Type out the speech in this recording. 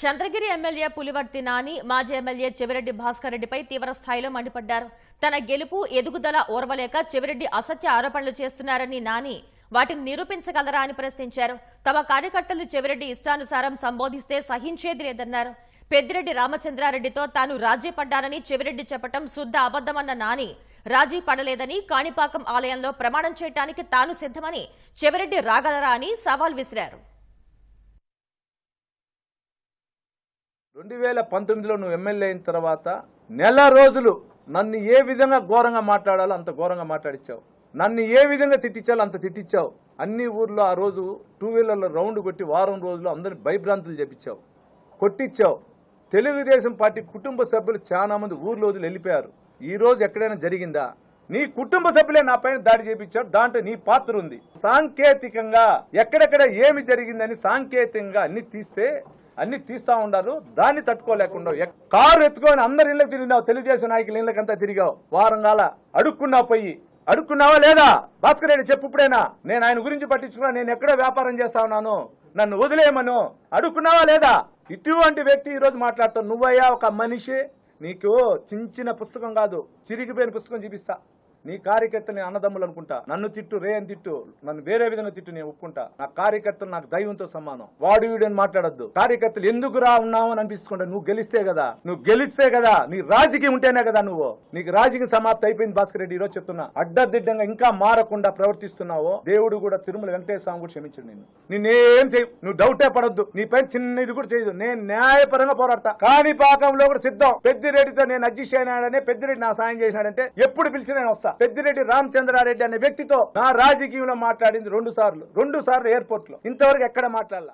Chandragiri MLA Pulivarthi Nani మాజీ MLA Chevireddy Bhaskar రెడ్డిపై తీవ్ర స్థాయిలో మండిపడ్డారు. తన గెలుపు ఎదుగుదల ఓర్వలేక చెవిరెడ్డి అసత్య ఆరోపణలు చేస్తున్నారని నాని వాటిని నిరూపించగలరా అని ప్రశ్నించారు. తమ కార్యకర్తలు చెవిరెడ్డి ఇష్టానుసారం సంబోధిస్తే సహించేది లేదన్నారు. పెద్దిరెడ్డి రామచంద్రారెడ్డితో తాను రాజీ పడ్డానని చెవిరెడ్డి చెప్పటం శుద్ధ అబద్దమన్న నాని రాజీ పడలేదని కాణిపాకం ఆలయంలో ప్రమాణం చేయటానికి తాను సిద్ధమని చెవిరెడ్డి రాగలరా అని సవాల్ విసిరారు. రెండు వేల పంతొమ్మిదిలో నువ్వు ఎమ్మెల్యే అయిన తర్వాత నెల రోజులు నన్ను ఏ విధంగా ఘోరంగా మాట్లాడాలో అంత ఘోరంగా మాట్లాడించావు నన్ను ఏ విధంగా తిట్టించాలో అంత తిట్టించావు. అన్ని ఊర్లో ఆ రోజు టూ వీలర్లో రౌండ్ కొట్టి వారం రోజులు అందరిని భయభ్రాంతులు చెప్పించావు కొట్టించావు తెలుగుదేశం పార్టీ కుటుంబ సభ్యులు చాలా మంది ఊర్లో వదిలి వెళ్ళిపోయారు. ఈ రోజు ఎక్కడైనా జరిగిందా? నీ కుటుంబ సభ్యులే నా పైన దాడి చేపించారు. దాంట్లో నీ పాత్ర ఉంది. సాంకేతికంగా ఎక్కడెక్కడ ఏమి జరిగిందని సాంకేతికంగా అన్ని తీస్తే అన్ని తీస్తా ఉన్నారు దాన్ని తట్టుకోలేకుండా కారు ఎత్తుకొని అందరి ఇళ్ళకి తిరిగినావు తెలుగుదేశం నాయకుల ఇళ్ళకంతా తిరిగావు. వారం కాల అడుక్కున్నావు పోయి అడుక్కున్నావా లేదా? భాస్కర్ రెడ్డి చెప్పు ఇప్పుడైనా? నేను ఆయన గురించి పట్టించుకున్నా నేను ఎక్కడో వ్యాపారం చేస్తా ఉన్నాను? నన్ను వదిలేయమను. అడుక్కున్నావా లేదా? ఇటువంటి వ్యక్తి ఈరోజు మాట్లాడుతావు. నువ్వయ్యా ఒక మనిషి నీకు చించిన పుస్తకం కాదు చిరిగిపోయిన పుస్తకం చూపిస్తా. నీ కార్యకర్తలు నేను అన్నదమ్ములు అనుకుంటా. నన్ను తిట్టు రే అని తిట్టు నన్ను వేరే విధంగా తిట్టు నేను ఒప్పుకుంటా. నా కార్యకర్తలు నాకు దైవంతో సమానం. వాడు వీడు అని మాట్లాడద్దు. కార్యకర్తలు ఎందుకు రా ఉన్నావు అని అనిపిస్తుంటా నువ్వు గెలిస్తే కదా నువ్వు గెలిస్తే కదా నీ రాజకీయం ఉంటేనే కదా నువ్వు. నీకు రాజకీయ సమాప్తి అయిపోయింది భాస్కర్ రెడ్డి ఈరోజు చెప్తున్నా. అడ్డదిడ్డంగా ఇంకా మారకుండా ప్రవర్తిస్తున్నావో దేవుడు కూడా తిరుమల వెంకటేశ్వర స్వామి కూడా క్షమించడు నేను నిన్నేం చేయు నువ్వు డౌటే పడొద్దు. నీ పైన చిన్న ఇది కూడా చేయదు నేను న్యాయపరంగా పోరాడతా. కానీ పాకంలో కూడా సిద్ధం. పెద్దిరెడ్డితో నేను అడ్జస్ట్ అయినాడనే పెద్దిరెడ్డి నా సాయం చేసినాడంటే ఎప్పుడు పిలిచి నేను వస్తా. పెద్దిరెడ్డి రామచంద్రారెడ్డి అనే వ్యక్తితో నా రాజకీయంలో మాట్లాడింది రెండు సార్లు. రెండు సార్లు ఎయిర్పోర్ట్లో ఇంతవరకు ఎక్కడ మాట్లాడాల?